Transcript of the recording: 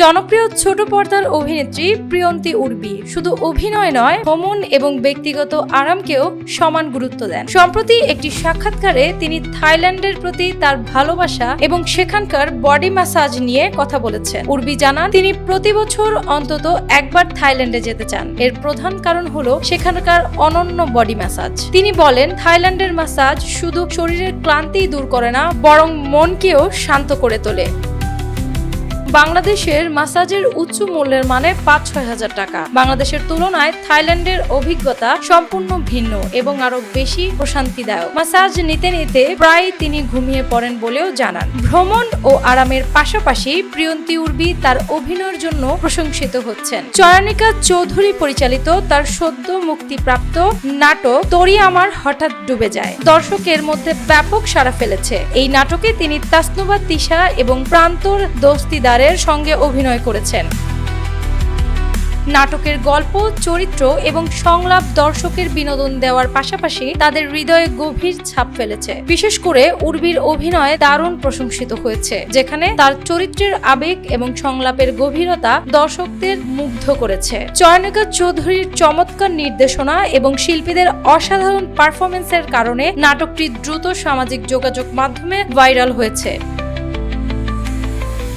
জনপ্রিয় ছোট পর্দার অভিনেত্রী প্রিয়ন্তী উর্বি। শুধু অভিনয় নয়, ভ্রমণ এবং ব্যক্তিগত আরামকেও সমান গুরুত্ব দেন। সম্প্রতি একটি সাক্ষাৎকারে তিনি থাইল্যান্ডের প্রতি তার ভালোবাসা এবং সেখানকার বডি ম্যাসাজ নিয়ে কথা বলেছেন। উর্বি জানান, তিনি প্রতি বছর অন্তত একবার থাইল্যান্ডে যেতে চান। এর প্রধান কারণ হলো সেখানকার অনন্য বডি ম্যাসাজ। তিনি বলেন, থাইল্যান্ডের ম্যাসাজ শুধু শরীরের ক্লান্তি দূর করে না, বরং মনকেও শান্ত করে তোলে। বাংলাদেশের মাসাজের উচ্চ মূল্যের মানে পাঁচ ছয় হাজার টাকা। বাংলাদেশের তুলনায় থাইল্যান্ডের অভিজ্ঞতা সম্পূর্ণ ভিন্ন এবং আরও বেশি প্রশান্তিদায়ক। মাসাজ নিতে নিতে প্রায় তিনি ঘুমিয়ে পড়েন বলেও জানান। ভ্রমণ ও আরামের পাশাপাশি প্রিয়ন্তী উর্বি তার অভিনয়ের জন্য প্রশংসিত হচ্ছেন। চয়নিকা চৌধুরী পরিচালিত তার সদ্য মুক্তিপ্রাপ্ত নাটক তরি আমার হঠাৎ ডুবে যায়। দর্শকের মধ্যে ব্যাপক সাড়া ফেলেছে। এই নাটকে তিনি তাসনুবা তিশা এবং প্রান্তর দোস্তিদারের সঙ্গে অভিনয় করেছেন। নাটকের গল্প, চরিত্র এবং সংলাপ দর্শকের বিনোদন দেওয়ার পাশাপাশি তাদের হৃদয়ে গভীর ছাপ ফেলেছে। বিশেষ করে উর্বির অভিনয় দারুণ প্রশংসিত হয়েছে, যেখানে তার চরিত্রের আবেগ এবং সংলাপের গভীরতা দর্শকদের মুগ্ধ করেছে। চয়নিকা চৌধুরীর চমৎকার নির্দেশনা এবং শিল্পীদের অসাধারণ পারফরমেন্সের কারণে নাটকটি দ্রুত সামাজিক যোগাযোগ মাধ্যমে ভাইরাল হয়েছে।